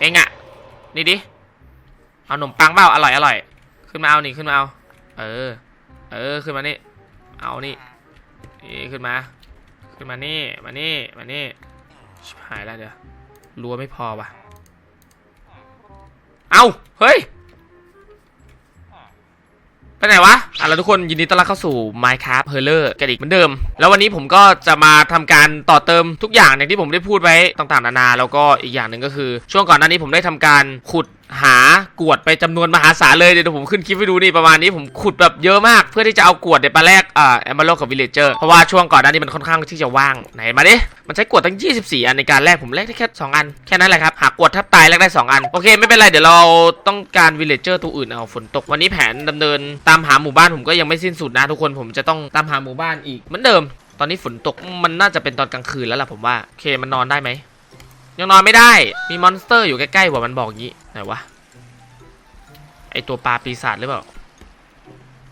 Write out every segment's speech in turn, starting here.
เองอะนี่ดิ เอาขนมปังเปล่าอร่อยอร่อย ขึ้นมาเอานี่ขึ้นมาเอา เออ เออขึ้นมานี่ เอานี่นี่ขึ้นมา ขึ้นมานี่ มานี่ มานี่ ชิบหายแล้วเดี๋ยวรัวไม่พอว่ะ เอาเฮ้ย ไปไหนวะอะแล้วทุกคนยินดีต้อนรับเข้าสู่ Minecraft h e r l e r กันอีกเหมือนเดิม แล้ววันนี้ผมก็จะมาทำการต่อเติมทุกอย่างอย่างที่ผมได้พูดไว้ต่างๆนานา แล้วก็อีกอย่างหนึ่งก็คือ ช่วงก่อนหน้านี้ผมได้ทำการขุด หากวดไปจำนวนมหาศาลเลยเดี๋ยวผมขึ้นคลิปให้ดูนี่ประมาณนี้ผมขุดแบบเยอะมากเพื่อที่จะเอากวดเนี่ยมาแลกอ่าแอมเบอร์กับวิลเลเจอร์เพราะว่าช่วงก่อนหน้านี้มันค่อนข้างที่จะว่างไหนมาดิมันใช้กวดตั้ง 24 อันในการแลกผมแลกได้แค่ 2 อัน แค่นั้นแหละครับ หากวดทับตายแลกได้ 2 อัน โอเคไม่เป็นไร เดี๋ยวเราต้องการวิลเลเจอร์ตัวอื่นเอาฝนตกวันนี้แผนดำเนินตามหาหมู่บ้านผมก็ยังไม่สิ้นสุดนะทุกคนผมจะต้องตามหาหมู่บ้านอีกเหมือนเดิม ตอนนี้ฝนตกมันน่าจะเป็นตอนกลางคืนแล้วล่ะผมว่าโอเคมันนอนได้ไหม ยังนอนไม่ได้ มีมอนสเตอร์อยู่ใกล้ๆว่ามันบอกงี้ไหนวะ ไอตัวปลาปีศาจหรือเปล่า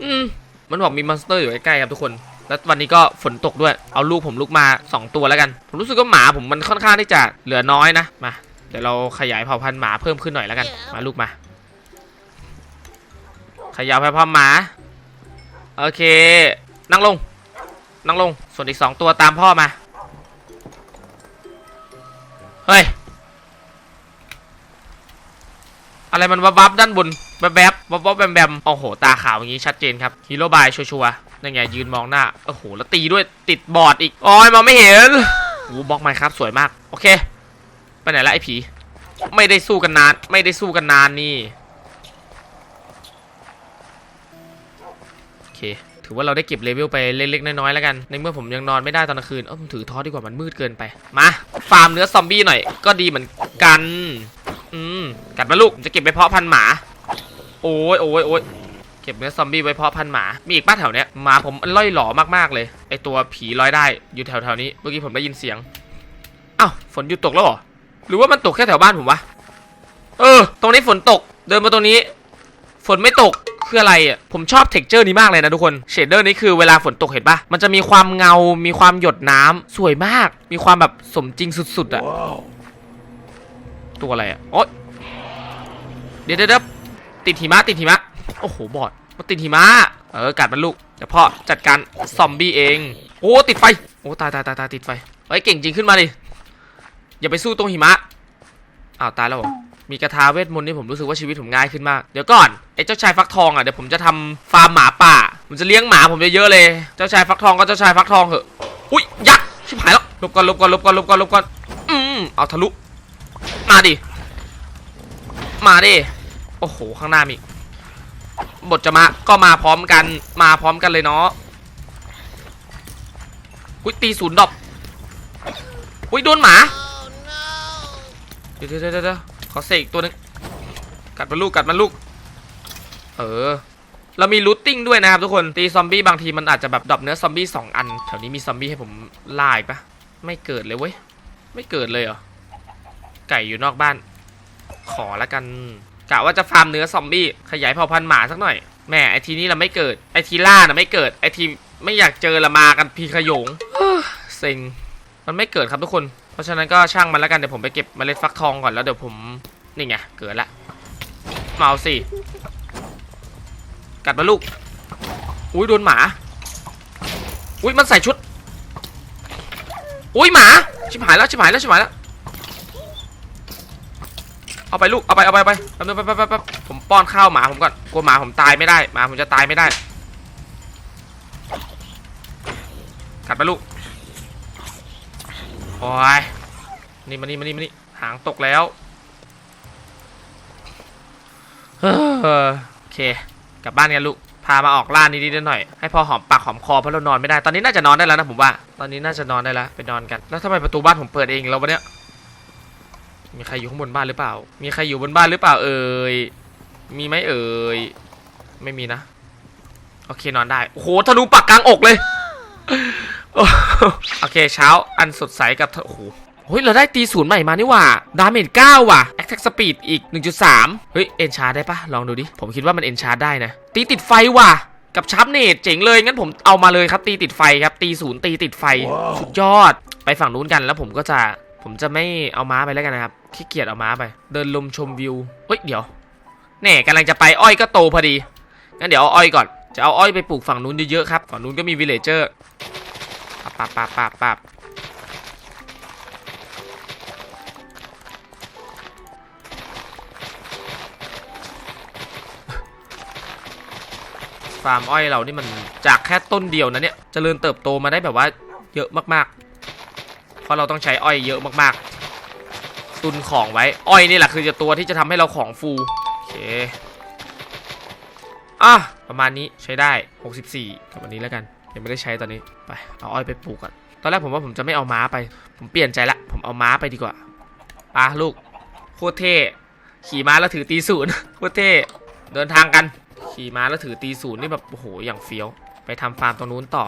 อืม มันบอกมีมอนสเตอร์อยู่ใกล้ๆครับทุกคน แล้ววันนี้ก็ฝนตกด้วย เอาลูกผมลุกมา 2 ตัวแล้วกัน ผมรู้สึกว่าหมาผมมันค่อนข้างที่จะเหลือน้อยนะ มา เดี๋ยวเราขยายเผ่าพันธุ์หมาเพิ่มขึ้นหน่อยแล้วกัน มาลูกมา ขยายเผ่าพันธุ์หมา โอเค นั่งลง นั่งลง ส่วนอีก 2 ตัวตามพ่อมา เฮ้ย อะไรมันวับวับด้านบนแวบแบบวับวับแบมแบมโอ้โห ตาขาวอย่างนี้ชัดเจนครับฮีโร่บายชัวร์ๆนั่นไงยืนมองหน้า โอ้โห แล้วตีด้วยติดบอร์ดอีกโอ้ยมองไม่เห็นโอ้บล็อกไมครับสวยมาก โอเค ไปไหนละไอ้ผี ไม่ได้สู้กันนาน ไม่ได้สู้กันนานนี่ โอเค ถือว่าเราได้เก็บเลเวลไปเล็กๆน้อยๆแล้วกัน ในเมื่อผมยังนอนไม่ได้ตอนกลางคืนเออผมถือทอสดีกว่ามันมืดเกินไป มา ฟาร์มเนื้อซอมบี้หน่อย ก็ดีเหมือนกัน อืม กัดมาลูกจะเก็บไปเพาะพันหมา โอ้ยโอ้ยโอ้ยเก็บเนื้อซอมบี้ไว้เพาะพันหมา มีอีกป้าแถวเนี้ยหมาผมล่อยหล่อมากๆเลย ไอตัวผีลอยได้อยู่แถวๆนี้ เมื่อกี้ผมได้ยินเสียงอ้าวฝนหยุดตกแล้วหรอ หรือว่ามันตกแค่แถวบ้านผมวะ เออ ตรงนี้ฝนตก เดินมาตรงนี้ ฝนไม่ตกคืออะไรอะ ผมชอบเท็กเจอร์นี้มากเลยนะทุกคน เชดเดอร์นี้คือเวลาฝนตกเห็นปะมันจะมีความเงา มีความหยดน้ำสวยมาก มีความแบบสมจริงสุดๆอะ ตัวอะไรอะ โอ๊ยเดี๋ยวเดี๋ยวเดี๋ยวติดหิมะติดหิมะ โอ้โห บอดมันติดหิมะ เออ กัดมันลูก เดี๋ยวพ่อจัดการซอมบี้เอง โอ้ ติดไฟ โอ้ ตายตายตายตายติดไฟ เฮ้ย เก่งจริงขึ้นมาดิ อย่าไปสู้ตรงหิมะ อ้าว ตายแล้วเหรอ มีกระทาเวทมนต์นี่ผมรู้สึกว่าชีวิตผมง่ายขึ้นมาก เดี๋ยวก่อนไอ้เจ้าชายฟักทองอะเดี๋ยวผมจะทำฟาร์มหมาป่า ผมจะเลี้ยงหมาผมเยอะๆเลย เจ้าชายฟักทองก็เจ้าชายฟักทองเหอะ อุ้ยยักษ์ชิบหายแล้วลบก่อนลบก่อนลบก่อนลบก่อนลบก่อน อืมเอาทะลุ มาดิ มาดิ โอ้โหข้างหน้ามีบทจะมา ก็มาพร้อมกัน มาพร้อมกันเลยเนาะอุ้ยตีศูนย์ดอปอุ้ยโดนหมา เดี๋ยวเดี๋ยวเดี๋ยว ขอเสกตัวหนึงกัดมันลูกกัดมันลูก เออ เรามีรูทติ้งด้วยนะครับทุกคน ตีซอมบี้บางทีมันอาจจะแบบดรอปเนื้อซอมบี้สองอัน แถวนี้มีซอมบี้ให้ผมล่าอีกปะไม่เกิดเลยเว้ย ไม่เกิดเลยเหรอ ไก่อยู่นอกบ้าน ขอละกัน กะว่าจะฟาร์มเนื้อซอมบี้ขยายเผ่าพันธุ์หมาสักหน่อยแหม่ไอทีนี้เราไม่เกิด ไอทีล่าน่ะไม่เกิด ไอทีไม่อยากเจอละมากันพีขยงเซ็ง มันไม่เกิดครับทุกคน ราะฉะนั้นก็ช่างมันแล้วกันเดี๋ยวผมไปเก็บเมล็ดฟักทองก่อนแล้วเดี๋ยวผมนี่ไงเกิดละมาเอาสิกัดมาลูกอุ้ยโดนหมาอุ้ยมันใส่ชุดอุ้ยหมาชิบหายแล้วชิบหายแล้วชิบหายแล้วเอาไปลูกเอาไปเอาไปเอาไปแป๊บนึงแป๊บแป๊บแป๊บแป๊บผมป้อนข้าวหมาผมก่อนกลัวหมาผมตายไม่ได้หมาผมจะตายไม่ได้กัดไปลูก โอ้ยนี่มานี่มานี่มานี่หางตกแล้วเฮ้อโอเค กลับบ้านกันลูก พามาออกล่านิดๆหน่อย ให้พอหอมปากหอมคอเพราะเรานอนไม่ได้ ตอนนี้น่าจะนอนได้แล้วนะผมว่า ตอนนี้น่าจะนอนได้แล้ว ไปนอนกัน แล้วทำไมประตูบ้านผมเปิดเองแล้ววะเนี่ย มีใครอยู่ข้างบนบ้านหรือเปล่า มีใครอยู่บนบ้านหรือเปล่าเอ่ย มีไหมเอ่ย ไม่มีนะ โอเคนอนได้ โอ้โหทะลุปากกลางอกเลย โอเคเช้าอันสดใสกับโอ้โหเฮ้ย เราได้ตีศูนย์ใหม่มานี่หว่า ดาเมจ9ว่ะ Attack Speed อีก 1.3 เฮ้ย เอนชาร์ได้ปะลองดูดิ ผมคิดว่ามันเอนชาร์ได้นะ ตีติดไฟว่ะ กับชาร์ปเนตเจ๋งเลย งั้นผมเอามาเลยครับ ตีติดไฟครับ ตีศูนย์ตีติดไฟ สุดยอด ไปฝั่งนู้นกันแล้วผมก็จะ ผมจะไม่เอาม้าไปแล้วกันนะครับ ขี้เกียจเอาม้าไป เดินลมชมวิว เฮ้ย เดี๋ยว แน่กำลังจะไป อ้อยก็โตพอดี งั้นเดี๋ยวเอาอ้อยก่อน จะเอาอ้อยไปปลูกฝั่งนู้นเยอะๆครับ ฝั่งนู้นก็มีวิลเลเจอร์ ปับปับปับปับปับฟาร์มอ้อยเรานี่มันจากแค่ต้นเดียวนะเนี่ยเจริญเติบโตมาได้แบบว่าเยอะมากๆ เพราะเราต้องใช้อ้อยเยอะมากๆ ตุนของไว้ อ้อยนี่แหละคือจะตัวที่จะทำให้เราของฟู โอเค อะ ประมาณนี้ใช้ได้ 64กับวันนี้แล้วกัน ยังไม่ได้ใช้ตอนนี้ไปเอาอ้อยไปปลูกก่อนตอนแรกผมว่าผมจะไม่เอาม้าไป ผมเปลี่ยนใจละ ผมเอาม้าไปดีกว่าปะลูกโคตรเท่ขี่ม้าแล้วถือตีศูนย์โคตรเท่เดินทางกัน ขี่ม้าแล้วถือตีศูนย์นี่แบบโอ้โหอย่างเฟี้ยว ไปทำฟาร์มตรงนู้นต่อ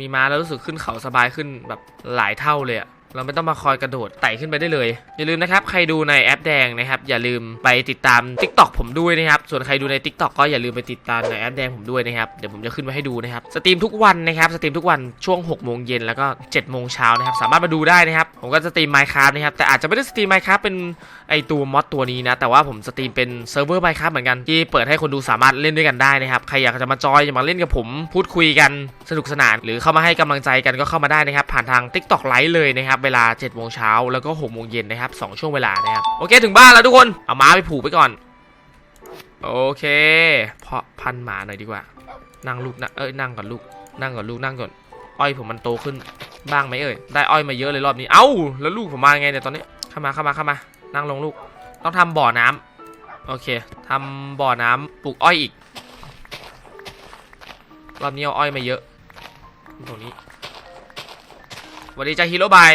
มีม้าแล้วรู้สึกขึ้นเขาสบายขึ้นแบบหลายเท่าเลยอะ เราไม่ต้องมาคอยกระโดดไต่ขึ้นไปได้เลย อย่าลืมนะครับ ใครดูในแอปแดงนะครับ อย่าลืมไปติดตาม Tik t o อกผมด้วยนะครับ ส่วนใครดูใน Tik t o อกก็อย่าลืมไปติดตามในแอปแดงผมด้วยนะครับ เดี๋ยวผมจะขึ้นไว้ให้ดูนะครับ สตรีมทุกวันนะครับ สตรีมทุกวันช่วง6โมงเย็นแล้วก็7โมงเช้านะครับ สามารถมาดูได้นะครับ ผมก็สตรีม Minecraft นะครับ แต่อาจจะไม่ได้สตรีม Minecraft เป็นไอตัวมอดตัวนี้นะ แต่ว่าผมสตรีมเป็นเซิร์ฟเวอร์ Minecraft เหมือนกันที่เปิดให้คนดูสามารถเล่นด้วยกันได้นะครับ ใครอยากจะมาจอยอยากมาเล่นกับผมพูดคุยกันสนุกสนาน หรือเข้ามาให้กำลังใจกันก็เข้ามาได้นะครับผ่านทาง TikTok ไลฟ์เลยนะครับเวลา7โมงเช้าแล้วก็6โมงเย็นนะครับ2ช่วงเวลานะครับโอเคถึงบ้านแล้วทุกคนเอาม้าไปผูกไปก่อน โอเค เพาะพันหมาหน่อยดีกว่า นั่งลูกนะเอ้ยนั่งก่อนลูก นั่งก่อนลูกนั่งก่อนอ้อยผมมันโตขึ้นบ้างไหมเอ่ยได้อ้อยมาเยอะเลยรอบนี้เอ้าแล้วลูกผมมาไงเนี่ยตอนนี้เข้ามาเข้ามาเข้ามา นั่งลงลูก ต้องทำบ่อน้ำโอเคทำบ่อน้ำปลูกอ้อยอีก รอบนี้เอาอ้อยมาเยอะ ตรงนี้สวัสดีจ้าฮีโร่บาย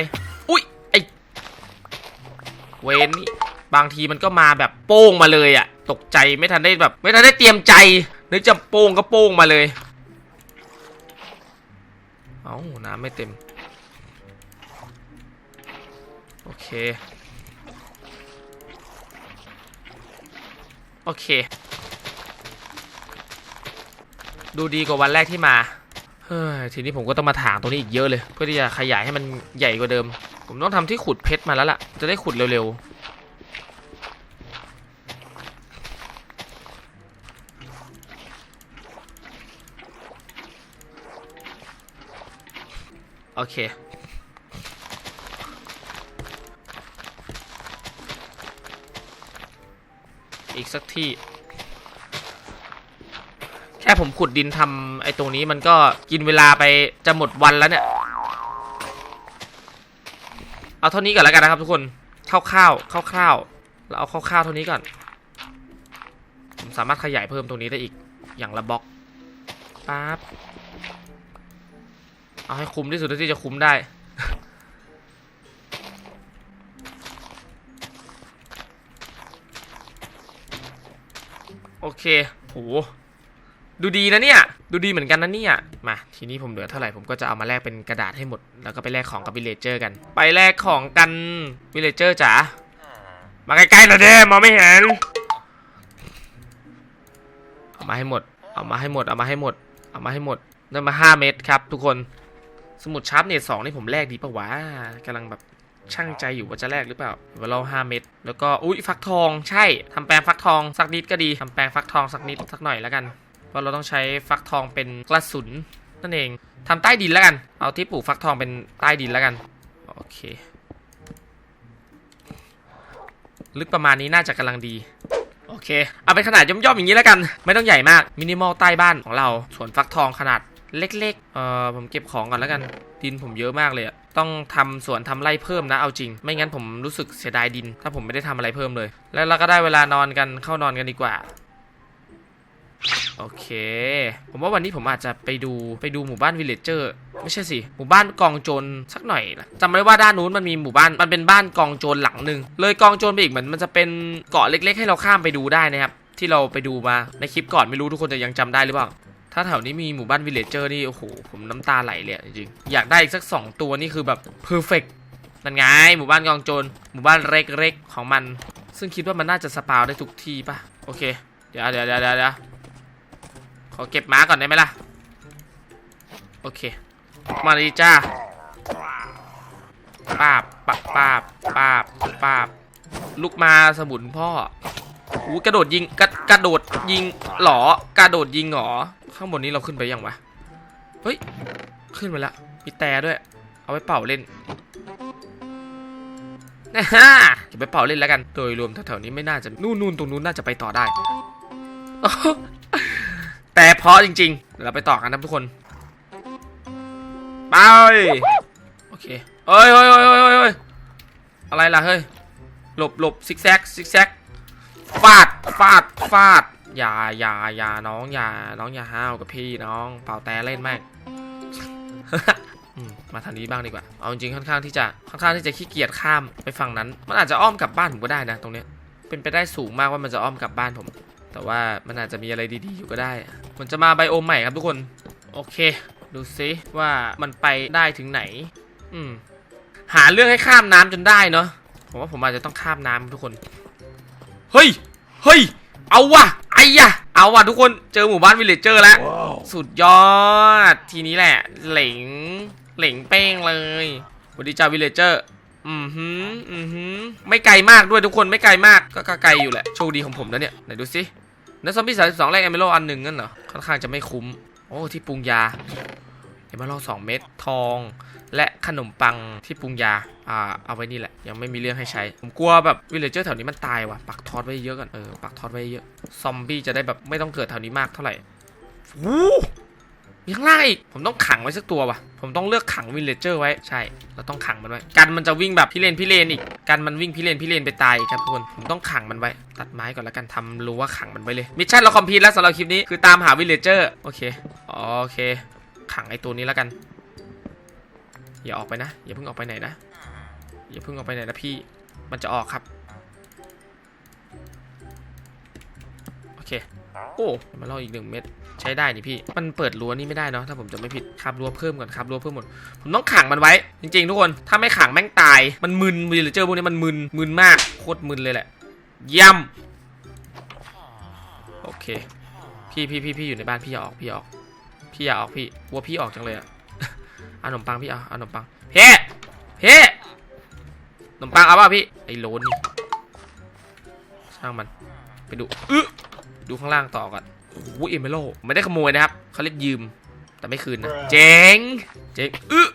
เวนนี่บางทีมันก็มาแบบโป้งมาเลยอะตกใจไม่ทันได้แบบ ไม่ทันได้เตรียมใจนึกจะโป้งก็โป้งมาเลย เอ้าน้ำไม่เต็ม โอเค โอเค ดูดีกว่าวันแรกที่มา เฮ้ย ทีนี้ผมก็ต้องมาถางตรงนี้อีกเยอะเลย เพื่อที่จะขยายให้มันใหญ่กว่าเดิม ผมต้องทำที่ขุดเพชรมาแล้วล่ะ จะได้ขุดเร็วๆ โอเค อีกสักที่ แค่ผมขุดดินทำไอ้ตรงนี้มันก็กินเวลาไปจะหมดวันแล้วเนี่ย เอาเท่านี้ก่อนแล้วกันนะครับทุกคนคร่าวๆคร่าวๆเราเอาคร่าวๆเท่านี้ก่อน ผมสามารถขยายเพิ่มตรงนี้ได้อีกอย่างละบล็อกปั๊บเอาให้คุ้มที่สุดที่จะคุ้มได้โอเค โห ดูดีนะเนี่ย ดูดีเหมือนกันนะเนี่ย มาทีนี้ผมเหลือเท่าไหร่ผมก็จะเอามาแลกเป็นกระดาษให้หมด แล้วก็ไปแลกของกับวิลเลเจอร์กัน ไปแลกของกันวิลเลเจอร์จ๋า มาใกล้ๆหน่อยเด้มองไม่เห็น เอามาให้หมด เอามาให้หมด เอามาให้หมด เอามาให้หมด ได้มาห้าเม็ดครับทุกคน สมุดชาร์ปเนตสองนี่ผมแลกดีปะวะกำลังแบบช่างใจอยู่ว่าจะแลกหรือเปล่าว่าเราห้าเม็ดแล้วก็ อุ้ยฟักทอง ใช่ทำแปลงฟักทองสักนิดก็ดีทำแปลงฟักทองสักนิดสักหน่อยแล้วกัน เพราะเราต้องใช้ฟักทองเป็นกระสุนนั่นเองทำใต้ดินแล้วกัน เอาที่ปลูกฟักทองเป็นใต้ดินแล้วกัน โอเค ลึกประมาณนี้น่าจะกำลังดี โอเค เอาเป็นขนาดย่อมๆอย่างนี้แล้วกัน ไม่ต้องใหญ่มาก มินิมอลใต้บ้านของเรา สวนฟักทองขนาดเล็ก ๆ เอ่อ ผมเก็บของก่อนแล้วกัน ดินผมเยอะมากเลยอะต้องทำสวนทำไร่เพิ่มนะ เอาจริง ไม่งั้นผมรู้สึกเสียดายดิน ถ้าผมไม่ได้ทำอะไรเพิ่มเลย แล้วเราก็ได้เวลานอนกัน เข้านอนกันดีกว่า โอเค ผมว่าวันนี้ผมอาจจะไปดูไปดูหมู่บ้านวิลเลจเจอร์ไม่ใช่สิ หมู่บ้านกองโจรสักหน่อยนะจำได้ว่าด้านนู้นมันมีหมู่บ้านมันเป็นบ้านกองโจรหลังหนึ่งเลยกองโจรไปอีกเหมือนมันจะเป็นเกาะเล็ก ๆ ให้เราข้ามไปดูได้นะครับที่เราไปดูมาในคลิปก่อนไม่รู้ทุกคนจะยังจำได้หรือเปล่าถ้าแถวนี้มีหมู่บ้านวิลเลจเจอร์นี่โอ้โหผมน้ำตาไหลเลยจริงๆอยากได้อีกสักสองตัวนี่คือแบบเพอร์เฟกนั่นไงหมู่บ้านกองโจรหมู่บ้านเล็กๆของมัน ซึ่งคิดว่ามันน่าจะสปาวได้ทุกที่ป่ะโอเค เดี๋ยวเดี๋ยวเดี๋ยวเดี๋ยว ขอเก็บม้าก่อนได้ไหมล่ะ โอเค มาดีจ้าปาบปาบปาบปาบปาบลุกมาสมุนพ่ออู้กระโดดยิงกระกระโดดยิงหรอกระโดดยิงหรอ ข้างบนนี้เราขึ้นไปยังวะ เฮ้ย ขึ้นไปละมีแต่ด้วย เอาไว้เป่าเล่นนะฮะเก็บไปเป่าเล่นแล้วกัน โดยรวมแถวๆนี้ไม่น่าจะ นู่นนู่นตรงนู้นน่าจะไปต่อได้ แต่เพราะจริงๆเดี๋ยวเราไปต่อกันนะทุกคน ไป โอเคเฮ้ยเฮ้ยเฮ้ยเฮ้ยเฮ้ยอะไรล่ะเฮ้ย หลบหลบซิกแซกซิกแซกฟาดฟาดฟาดอย่าอย่าอย่าน้องอย่าน้องอย่าห้าวกับพี่น้องเป่าแต่เล่นแม่งมมาทางนี้บ้างดีกว่า เอาจริงๆค่อนข้างที่จะค่อนข้างที่จะขี้เกียจข้ามไปฝั่งนั้น มันอาจจะอ้อมกลับบ้านผมก็ได้นะ ตรงเนี้ยเป็นไปได้สูงมากว่ามันจะอ้อมกลับบ้านผม แต่ว่ามันอาจจะมีอะไรดีๆอยู่ก็ได้มันจะมาไบโอมใหม่ครับทุกคน โอเค ดูซิว่ามันไปได้ถึงไหน อืม หาเรื่องให้ข้ามน้ำจนได้เนาะ ผมว่าผมอาจจะต้องข้ามน้ำทุกคน เฮ้ย เฮ้ย เอาวะไอ้ยะเอาวะทุกคน เจอหมู่บ้านวิลเลจเจอร์แล้ว สุดยอด ทีนี้แหละ เหลง เหลงเป้งเลยสวัสดีจ้าวิลเลจเจอร์อืมฮึอืมฮึไม่ไกลมากด้วยทุกคนไม่ไกลมากก็ก็ไกลอยู่แหละโชคดีของผมนะเนี่ยไหนดูสิ เนื้อซอมบี้สามสิบสองแรกเอเมโลอันหนึ่งนั่นเหรอ ค่อนข้างจะไม่คุ้ม โอ้ ที่ปรุงยา เอเมโลสองเม็ดทอง และขนมปังที่ปรุงยา อ่า เอาไว้นี่แหละ ยังไม่มีเรื่องให้ใช้ ผมกลัวแบบวิลเลจเจอร์แถวนี้มันตายว่ะ ปักทอดไว้เยอะกัน เออ ปักทอดไว้เยอะ ซอมบี้จะได้แบบไม่ต้องเกิดแถวนี้มากเท่าไหร่วู้ มีข้างล่างอีก ผมต้องขังไว้สักตัววะผมต้องเลือกขังวิลเลจเจอร์ไว้ ใช่ เราต้องขังมันไว้ กันมันจะวิ่งแบบพิเรนพิเรนอีก กันมันวิ่งพิเรนพิเรนไปตายครับทุกคน ผมต้องขังมันไว้ ตัดไม้ก่อนแล้วกันทำรู้ว่าขังมันไว้เลย มิชชั่นเราคอมพลีทแล้วสำหรับคลิปนี้ คือตามหาวิลเลจเจอร์ โอเค โอเค ขังไอ้ตัวนี้แล้วกัน อย่าออกไปนะ อย่าเพิ่งออกไปไหนนะ อย่าเพิ่งออกไปไหนนะพี่ มันจะออกครับ โอเค โอ้มาล่ออีกหนึ่งเม็ด ใช้ได้นี่พี่ มันเปิดรั้วนี่ไม่ได้เนาะถ้าผมจะไม่ผิดขับรั้วเพิ่มก่อนขับรั้วเพิ่มหมด ผมต้องขังมันไว้ จริงๆ ทุกคน ถ้าไม่ขังแม่งตาย มันมึนวิลเลเจอร์พวกนี้มันมึน มึนมาก โคตรมึนเลยแหละย่ำโอเค พี่พี่พี่พี่อยู่ในบ้านพี่อย่าออกพี่ออก พี่อย่าออกพี่วัวพี่ออกจังเลยอะเอาขนมปังพี่เอาเอาขนมปังเฮ้เฮ้ขนมปังเอาป่ะพี่ไอ้โลนนี่ช่างมันไปดูอึดูข้างล่างต่อก่อน โอ้โหเอเมโลไม่ได้ขโมยนะครับเขาเรียกยืมแต่ไม่คืนนะเจ๋งเจ๋งอึะ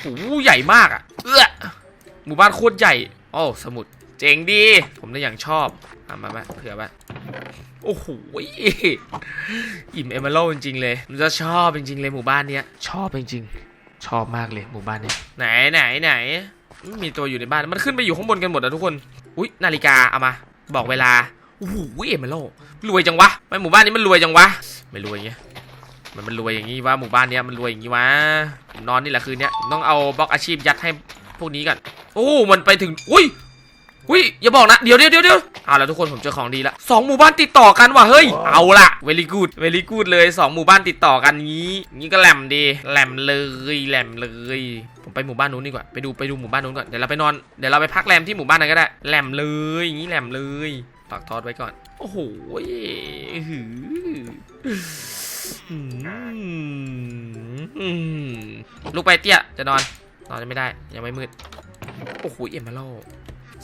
โอ้โหใหญ่มากอะเอื้อหมู่บ้านโคตรใหญ่โอ้สมุดเจ๋งดี ผมได้อย่างชอบเอามามาเผื่อไว้โอ้โหอิ่มเอเมโลจริงๆเลยมันจะชอบจริงๆเลยหมู่บ้านเนี้ยชอบจริงๆ ชอบมากเลยหมู่บ้านเนี้ยไหนไหนไหนไม่มีตัวอยู่ในบ้านมันขึ้นไปอยู่ข้างบนกันหมดอะทุกคน อุ๊ยนาฬิกาเอามา บอกเวลา โอ้โหเอเมโลรวยจังวะไม่หมู่บ้านนี้มันรวยจังวะ ไม่รวยเงี้ยมันมันรวยอย่างงี้วะหมู่บ้านเนี้ยมันรวยอย่างงี้วะผมนอนนี่แหละคืนเนี้ยผมต้องเอาบล็อกอาชีพยัดให้พวกนี้ก่อนโอ้ มันไปถึงอุ้ยอุ้ยอย่าบอกนะเดี๋ยวเดี๋ยวเดี๋ยวเดี๋ยวเอาละทุกคนผมเจอของดีละสองหมู่บ้านติดต่อกันว่ะเฮ้ยเอาละเวลีกูดเวลีกูดเลยสองหมู่บ้านติดต่อกันงี้งี้ก็แหลมดีแหลมเลยแหลมเลย ผมไปหมู่บ้านนู้นดีกว่าไปดูไปดูหมู่บ้านนู้นก่อนเดี๋ยวเราไปนอนเดี๋ยวเราไปพักแรมที่หมู่บ้านนั้นก็ได้แหลมเลยอย่างงี้แหลมเลย ฝากทอดไว้ก่อน โอ้โหหืออลุกไปเตี้ย จะนอน นอนไม่ได้ ยังไม่มืด โอ้โหเอ็มเบล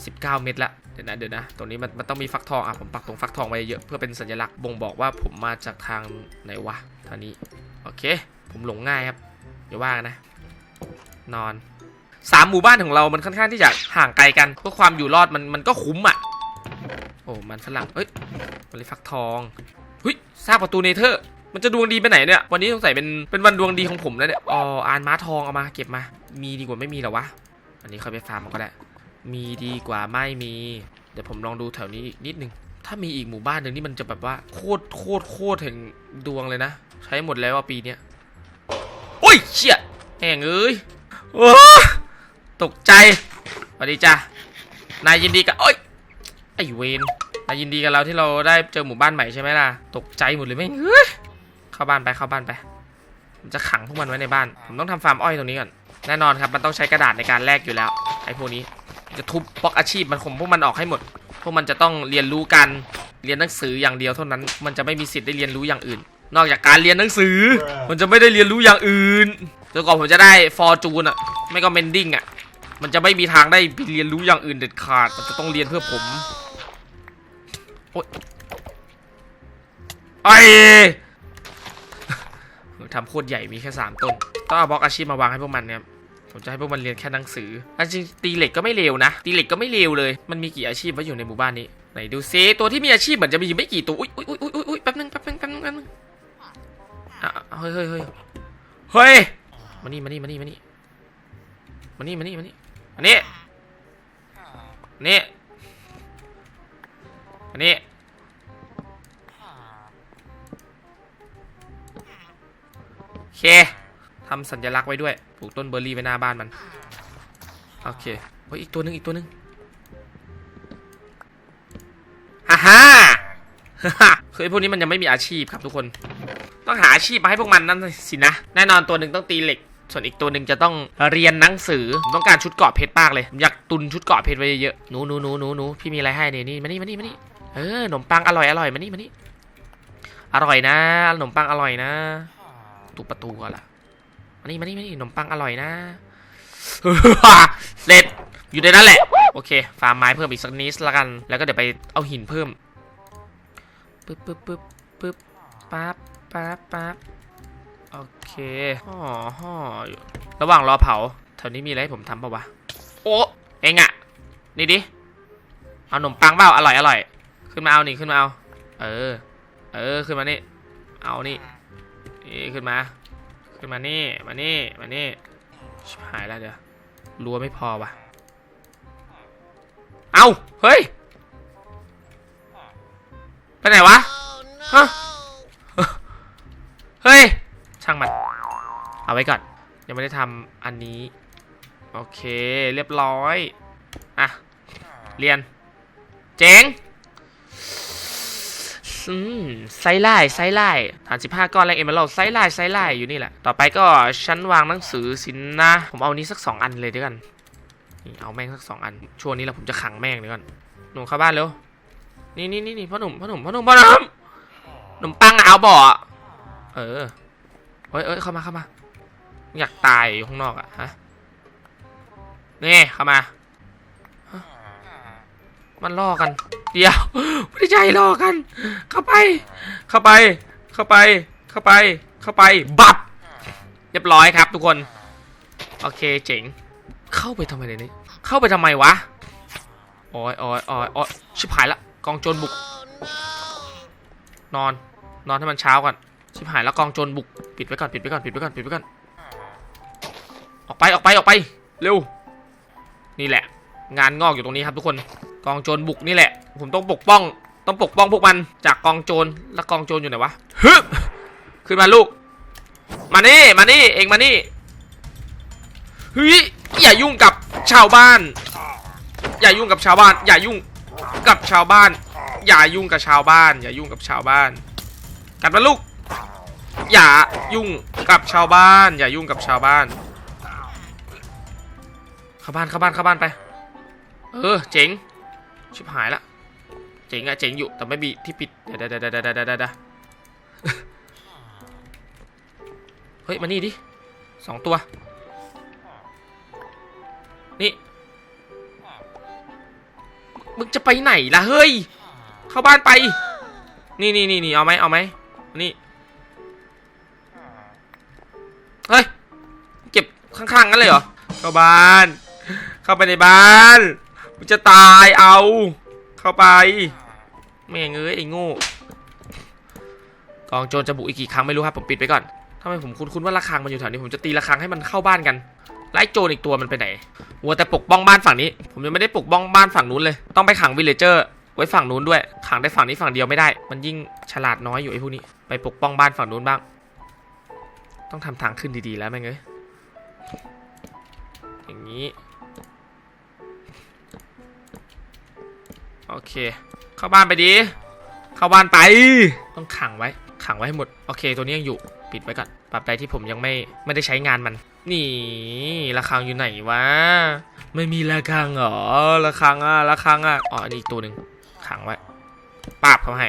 สิบเก้าเม็ดละ เดี๋ยวนะ เดี๋ยวนะ ตรงนี้มันมันต้องมีฟักทอง อะ ผมปักตรงฟักทองไว้เยอะ เพื่อเป็นสัญลักษณ์บ่งบอกว่าผมมาจากทางไหนวะ ทางนี้ โอเค ผมหลงง่ายครับ อย่าว่ากันนะ นอนสามหมู่บ้านของเรา มันค่อนข้างที่จะห่างไกลกัน เพื่อความอยู่รอดมันมันก็คุ้มอะ โอ้มันฝรั่งเอ้ยมันเลยฟักทองเฮ้ยสร้างประตูเนเธอร์ มันจะดวงดีไปไหนเนี่ย วันนี้สงสัยเป็นเป็นวันดวงดีของผมแล้วเนี่ยอ๋ออ่านม้าทองเอามาเก็บมา มีดีกว่าไม่มีหรอวะ อันนี้ค่อยไปฟาร์มมันก็ได้ มีดีกว่าไม่มี เดี๋ยวผมลองดูแถวนี้อีกนิดนึง ถ้ามีอีกหมู่บ้านหนึ่งนี่มันจะแบบว่าโคตรโคตรโคตรถึงดวงเลยนะ ใช้หมดแล้วว่าปีเนี้ยโอ้ยเชี่ยแห่งเอ้ยโอ้ตกใจสวัสดีจ้ะนายยินดีกับโอ้ย ไอเวนนายยินดีกับเราที่เราได้เจอหมู่บ้านใหม่ใช่ไหมล่ะ ตกใจหมดเลยไม่งเฮ้ยเข้าบ้านไปเข้าบ้านไปผมจะขังพวกมันไว้ในบ้าน ผมต้องทำฟาร์มอ้อยตรงนี้ก่อน แน่นอนครับ มันต้องใช้กระดาษในการแลกอยู่แล้ว ไอ้พวกนี้ จะทุบบล็อกอาชีพมันคมพวกมันออกให้หมด พวกมันจะต้องเรียนรู้กัน เรียนหนังสืออย่างเดียวเท่านั้น มันจะไม่มีสิทธิ์ได้เรียนรู้อย่างอื่น นอกจากการเรียนหนังสือ มันจะไม่ได้เรียนรู้อย่างอื่นจนกว่าผมจะได้ฟอร์จูนอะไม่ก็เมนดิ้งอะมันจะไม่มีทางได้ไปเรียนรู้อย่างอื่นเด็ดขาด มันจะต้องเรียนเพื่อผม ไอ้ทำโคตรใหญ่มีแค่สามต้น ต้องเอาบล็อกอาชีพมาวางให้พวกมันเนี่ยผมจะให้พวกมันเรียนแค่หนังสืออาริงตีเหล็กก็ไม่เร็วนะ ตีเหล็กก็ไม่เร็วเลย มันมีกี่อาชีพว่าอยู่ในหมู่บ้านนี้ ไหนดูซิตัวที่มีอาชีพเหมือนจะมีอยู่ไม่กี่ตัว อุ้ยอุ้ยอุ้ยอุ้ยอุ้ยแป๊บนึงแป๊บนึงแป๊บนึงแป๊บนึงอะเฮ้ยเฮ้ยเฮ้ยเฮ้ย มานี่มานี่มานี่มานี่มานี่มานี่มานี่อันนี้นี่ มานี่โอเคทำสัญลักษณ์ไว้ด้วย ปลูกต้นเบอร์รี่ไว้หน้าบ้านมัน โอเคเฮ้ยอีกตัวหนึงอีกตัวหนึงฮ่าฮ่าฮ่าคือไอ้พวกนี้มันยังไม่มีอาชีพครับทุกคน ต้องหาอาชีพมาให้พวกมันนั่นสินะ แน่นอนตัวหนึ่งต้องตีเหล็ก ส่วนอีกตัวหนึ่งจะต้องเรียนหนังสือ ต้องการชุดเกาะเพชรมากเลย อยากตุนชุดเกาะเพชรไว้เยอะๆหนูหนูหนูหนูหนูพี่มีอะไรให้เนี่ยนี่มานี่มานี่มานี่ เออขนมปังอร่อยอร่อยมานี่มานี่อร่อยนะขนมปังอร่อยนะตุบประตูก่อนละมานี่มานี่มานี่ขนมปังอร่อยนะเสร็จอยู่ในนั้นแหละ โอเค ฟาร์มไม้เพิ่มอีกสักนิดละกัน แล้วก็เดี๋ยวไปเอาหินเพิ่มปึ๊บปึ๊บปึ๊บปึ๊บปั๊บปั๊บปั๊บโอเคห่อห่ออยู่ระหว่างรอเผาแถวนี้มีอะไรให้ผมทำป่ะวะ โอ้เองอะนี่ดิ เอาขนมปังเปล่าอร่อยอร่อย ขึ้นมาเอานี่ขึ้นมาเอา เออ เออขึ้นมานี่ เอานี่นี่ขึ้นมา ขึ้นมานี่ มานี่ มานี่ชิบหายแล้วเดี๋ยวรัวไม่พอวะเอาเฮ้ย ไปไหนวะฮะเฮ้ย ช่างมัน เอาไว้ก่อน ยังไม่ได้ทำอันนี้ โอเค เรียบร้อย อะ เรียน เจ๋ง ไซไล่ไซไล่ฐานสิบห้าก้อนแรงเอเมอรัลไซไล่ไซไล่อยู่นี่แหละ ต่อไปก็ชั้นวางหนังสือสินนะ ผมเอานี้สักสองอันเลยเดี๋ยวกันนี่เอาแม่งสักสองอัน ช่วงนี้แหละผมจะขังแม่งเดี๋ยวก่อน หนูเข้าบ้านเร็ว นี่นี่นี่นี่พ่อหนุ่มพ่อหนุ่มพ่อหนุ่มพ่อหนุ่มขนมปังเอาบ่อเออเฮ้ยเอ้ยเข้ามาเข้ามา อยากตายอยู่ข้างนอกอะฮะ นี่เข้ามา มันล่อกัน เดี๋ยวไม่ได้ใจล่อกัน เข้าไป เข้าไป เข้าไป เข้าไป เข้าไป บับเรียบร้อยครับทุกคน โอเคเจ๋ง เข้าไปทำไมในนี้เข้าไปทำไมวะโอ้ยโอ้ยโอ้ยโอ้ยชิบหายละ กองโจรบุก นอน นอนให้มันเช้าก่อน ชิบหายแล้วกองโจรบุก ปิดไว้ก่อน ปิดไว้ก่อน ปิดไว้ก่อน ปิดไว้ก่อน ออกไป ออกไป ออกไป เร็ว นี่แหละ งานงอกอยู่ตรงนี้ครับทุกคน กองโจรบุกนี่แหละ ผมต้องปกป้อง ต้องปกป้องพวกมันจากกองโจร แล้วกองโจรอยู่ไหนวะฮึขึ้นมาลูก มานี่ มานี่ เองมานี่เฮ้ยอย่ายุ่งกับชาวบ้าน อย่ายุ่งกับชาวบ้าน อย่ายุ่งกับชาวบ้าน อย่ายุ่งกับชาวบ้าน อย่ายุ่งกับชาวบ้านกลับมาลูก อย่ายุ่งกับชาวบ้าน อย่ายุ่งกับชาวบ้านเข้าบ้านเข้าบ้านเข้าบ้านไป เออ เจ๋ง ชิบหายละ เจ๋งอะเจ๋งอยู่ แต่ไม่มีที่ปิดเดี๋ยวเดี๋ยวเดี๋ยวเดี๋ยวเดะเดะเฮ้ย มานี่ดิสองตัว นี่ มึงจะไปไหนล่ะ เฮ้ย เข้าบ้านไป นี่นี่นี่นี่เอาไหมเอาไหมนี่ เฮ้ย เก็บข้างๆกันเลยเหรอ เข้าบ้าน เข้าไปในบ้าน จะตายเอา เข้าไป แม่งเอ้ยไอ้ง่กองโจรจะบุกอีกกี่ครั้งไม่รู้ครับผมปิดไปก่อนทำไมผมคุ้นๆว่าระฆังมันอยู่แถวนี้ผมจะตีระฆังให้มันเข้าบ้านกันไล่โจรอีกตัวมันไปไหนวัวแต่ปกป้องบ้านฝั่งนี้ ผมยังไม่ได้ปกป้องบ้านฝั่งนู้นเลย ต้องไปขังวิลเลเจอร์ไว้ฝั่งนู้นด้วย ขังได้ฝั่งนี้ฝั่งเดียวไม่ได้ มันยิ่งฉลาดน้อยอยู่ไอ้พวกนี้ ไปปกป้องบ้านฝั่งนู้นบ้าง ต้องทำทางขึ้นดีๆแล้วแม่งเอ้ยอย่างนี้ โอเค เข้าบ้านไปดี เข้าบ้านไป ต้องขังไว้ ขังไว้ให้หมด โอเค ตัวนี้ยังอยู่ ปิดไว้ก่อนปรับใดที่ผมยังไม่ ไม่ได้ใช้งานมัน นี่ระฆังอยู่ไหนวะ ไม่มีระฆังเหรอระฆังอะระฆังอะ อ๋ออันนี้อีกตัวหนึ่งขังไว้ปราบเขาให้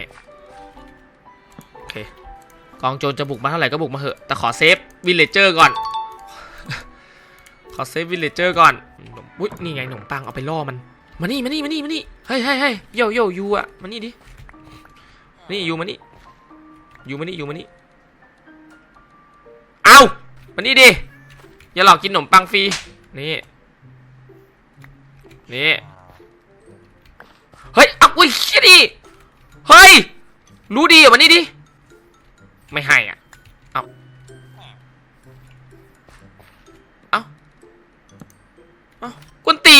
โอเค กองโจรจะบุกมาเท่าไหร่ก็บุกมาเหอะ แต่ขอเซฟวิลเลเจอร์ก่อน ขอเซฟวิลเลเจอร์ก่อนนมอุ้ยนี่ไงขนมปังเอาไปล่อมัน มานี่มานี่มานี่มานี่เฮ้ยเฮ้ยเฮ้ยโยโยยูอะมานี่ดินี่ยูมานี่ยูมานี่ยูมานี่เอามานี่ดิอย่าหลอกกินขนมปังฟรีนี่นี่เฮ้ยเอาอุ้ยเชี่ยดิเฮ้ยรู้ดีอะมานี่ดิไม่ให้อะเอาเอาเอา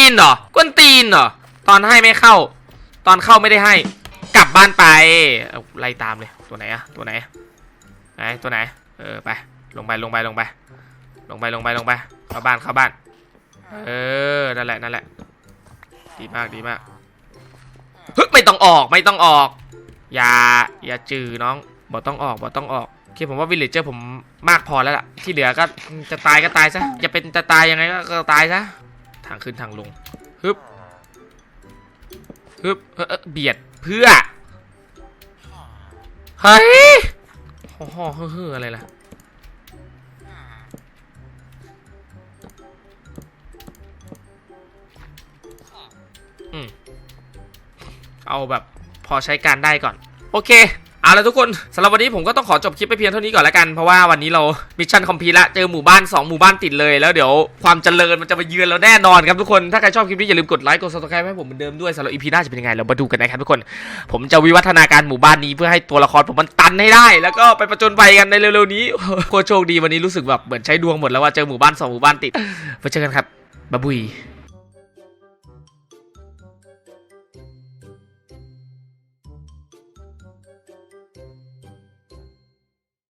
นตีนเหรอกวนตีนเหรอ ตอนให้ไม่เข้า ตอนเข้าไม่ได้ให้ กลับบ้านไปอาไล่ตามเลย ตัวไหนอะตัวไหน ไหน ตัวไหน เออ ไป ลงไป ลงไป ลงไป ลงไป ลงไป ลงไป เข้าบ้าน เข้าบ้าน เออ นั่นแหละ นั่นแหละ ดีมาก ดีมาก เฮ้ย ไม่ต้องออก ไม่ต้องออก อย่า อย่าจือน้องบอกต้องออกบอกต้องออกโอเคผมว่าวิลเลจเจอร์ผมมากพอแล้วล่ะ ที่เหลือก็จะตายก็ตายซะ จะเป็นจะตายยังไงก็ตายซะ ทางขึ้นทางลงฮึบฮึบเออเบียดเพื่อเฮ้ยห่อห่อเฮ้อออะไรล่ะอืมเอาแบบพอใช้การได้ก่อน โอเค เอาละทุกคนสำหรับวันนี้ผมก็ต้องขอจบคลิปไปเพียงเท่านี้ก่อนแล้วกันเพราะว่าวันนี้เรามิชชั่นคอมพลีทละเจอหมู่บ้าน 2 หมู่บ้านติดเลยแล้วเดี๋ยวความเจริญมันจะมาเยือนเราแน่นอนครับทุกคนถ้าใครชอบคลิปนี้อย่าลืมกดไลค์กดซับสไครป์ให้ผมเหมือนเดิมด้วยสำหรับอีพีหน้าจะเป็นยังไงเรามาดูกันนะครับทุกคน ผมจะวิวัฒนาการหมู่บ้านนี้เพื่อให้ตัวละครผมมันตันให้ได้ แล้วก็ไปประจนภัยกันในเร็วๆนี้โคตรโชคดีวันนี้รู้สึกแบบเหมือนใช้ดวงหมดแล้วว่าเจอหมู่บ้านสองหมู่บ้านติดไว้เจอกันครับบ๊ายบุย